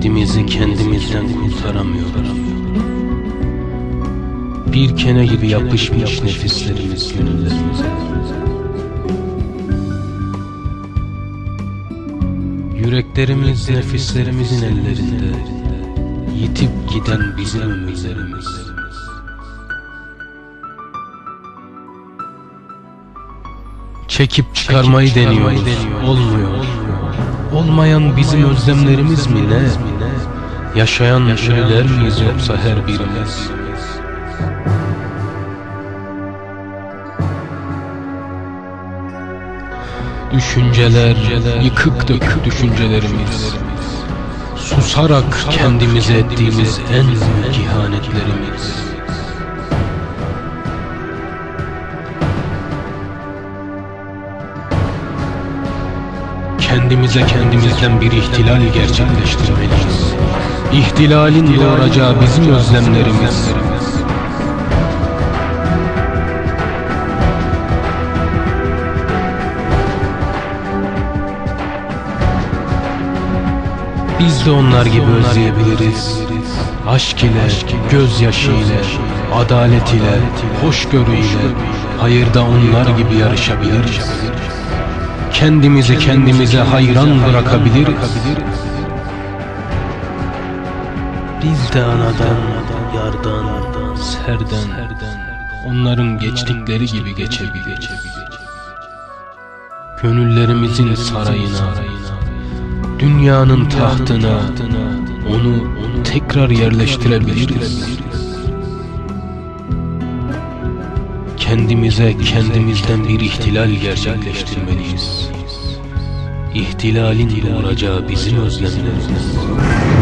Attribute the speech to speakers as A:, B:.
A: Kendimizi kendimizden kurtaramıyoruz. Bir kene gibi yapışmış nefislerimiz gönüllerimize. Yüreklerimiz nefislerimizin ellerinde. Yitip giden bizim ömürlerimiz. Çekip çıkarmayı deniyoruz. Olmuyor. Olmayan bizim özlemlerimiz mi ne? Yaşayan ölüler miyiz yoksa her birimiz? Düşünceler, yıkık dökük düşüncelerimiz. Susarak kendimize ettiğimiz en büyük ihanetlerimiz Kendimize kendimizden bir ihtilal gerçekleştirmeliyiz. İhtilalin doğuracağı bizim özlemlerimiz Biz de onlar gibi özleyebiliriz. Aşk ile, gözyaşı ile, adalet ile, hoşgörü ile, hayırda onlar gibi yarışabiliriz. Kendimizi kendimize hayran bırakabiliriz. Biz de anadan, yardan, serden, onların geçtikleri gibi geçebiliriz. Gönüllerimizin sarayına, dünyanın tahtına onu tekrar yerleştirebiliriz. Kendimize kendimizden bir ihtilal gerçekleştirmeliyiz. İhtilalin doğuracağı bizim özlemlerimiz.